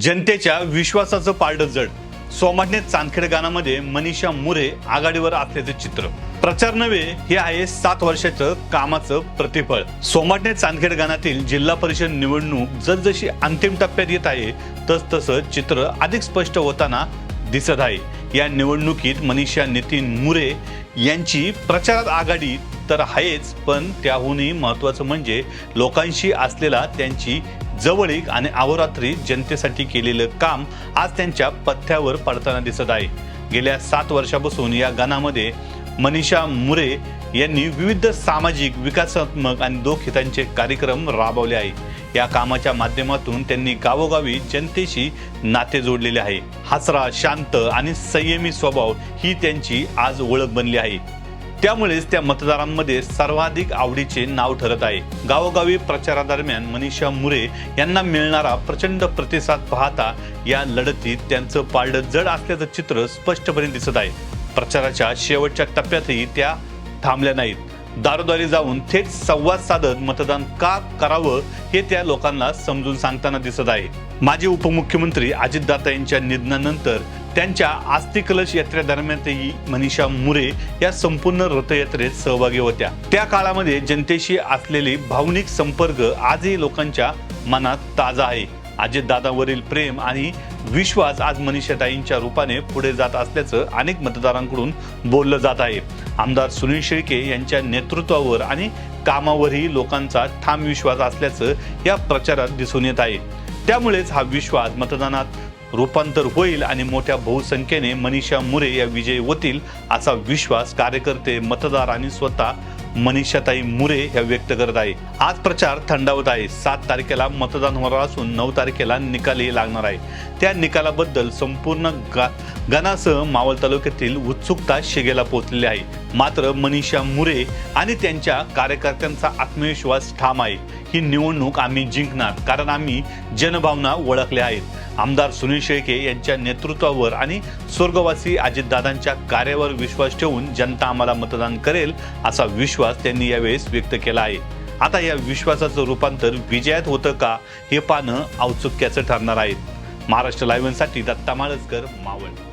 जनतेच्या विश्वासाचं पारडं जड. सोमान्य चांदखेड गानामध्ये मनीषा मुरे आघाडीवर असल्याचं चित्र. प्रचार नव्हे हे आहे सात वर्षाचं कामाचं प्रतिफळ. सोमाटणे चांदखेड गानातील जिल्हा परिषद निवडणूक जसजशी अंतिम टप्प्यात येत आहे तस तसं चित्र अधिक स्पष्ट होताना दिसत आहे. या निवडणुकीत मनीषा नितीन मुरे यांची प्रचारात आघाडी तर आहेच पण त्याहूनही महत्त्वाचं म्हणजे लोकांशी असलेला त्यांची जवळीक आणि अहोरात्री जनतेसाठी केलेलं काम आज त्यांच्या पथ्यावर पडताना दिसत आहे. गेल्या सात वर्षापासून या गानामध्ये मनीषा मुरे यांनी विविध सामाजिक विकासात्मक आणि दोखितांचे कार्यक्रम राबवले आहे. या कामाच्या माध्यमातून त्यांनी गावोगावी जनतेशी नाते जोडलेले आहे. हसरा शांत आणि संयमी स्वभाव ही त्यांची आज ओळख बनली आहे. त्यामुळेच त्या मतदारांमध्ये सर्वाधिक आवडीचे नाव ठरत आहे. गावोगावी प्रचारादरम्यान मनीषा मुरे यांना मिळणारा प्रचंड प्रतिसाद पाहता या लढतीत त्यांचं पारडं जड असल्याचं चित्र स्पष्टपणे दिसत आहे. प्रचाराच्या शेवटच्या टप्प्यातही त्या थांबल्या नाहीत. दारोदारी जाऊन थेट संवाद साधत मतदान का करावं हे त्या लोकांना समजून सांगताना दिसत आहे. माजी उपमुख्यमंत्री अजितदादा यांच्या निधनानंतर त्यांच्या आस्तिकलश यात्रेदरम्यानही मनीषा मुरे या संपूर्ण रथयात्रेत सहभागी होत्या. त्या काळामध्ये जनतेशी असलेली भावनिक संपर्क आजही लोकांच्या मनात ताजा आहे. अजितदादावरील प्रेम आणि विश्वास आज मनीषाताईंच्या रूपाने पुढे जात असल्याचं अनेक मतदारांकडून बोललं जात आहे. आमदार सुनील शेळके यांच्या नेतृत्वावर आणि कामावरही लोकांचा ठाम विश्वास असल्याचं या प्रचारात दिसून येत आहे. त्यामुळेच हा विश्वास मतदानात रूपांतर होईल आणि मोठ्या बहुसंख्येने मनीषा मुरे या विजयी होतील असा विश्वास कार्यकर्ते मतदार आणि स्वतः मनीषाताई मुरे ह्या व्यक्त करत आहे. आज प्रचार थंडावत आहे. सात तारखेला मतदान होणार असून नऊ तारखेला निकालही लागणार आहे. त्या निकालाबद्दल संपूर्ण गा गणासह मावळ तालुक्यातील उत्सुकता शिगेला पोहोचलेली आहे. मात्र मनीषा मुरे आणि त्यांच्या कार्यकर्त्यांचा आत्मविश्वास ठाम आहे. ही निवडणूक आम्ही जिंकणार कारण आम्ही जनभावना ओळखल्या आहेत. आमदार सुनील शेळके यांच्या नेतृत्वावर आणि स्वर्गवासी अजितदादांच्या कार्यावर विश्वास ठेवून जनता आम्हाला मतदान करेल असा विश्वास त्यांनी यावेळेस व्यक्त केला आहे. आता या विश्वासाचं रूपांतर विजयात होतं का हे पाहणं औत्सुक्याचं ठरणार आहे. महाराष्ट्र लाईव्हसाठी दत्ता माळसकर मावळ.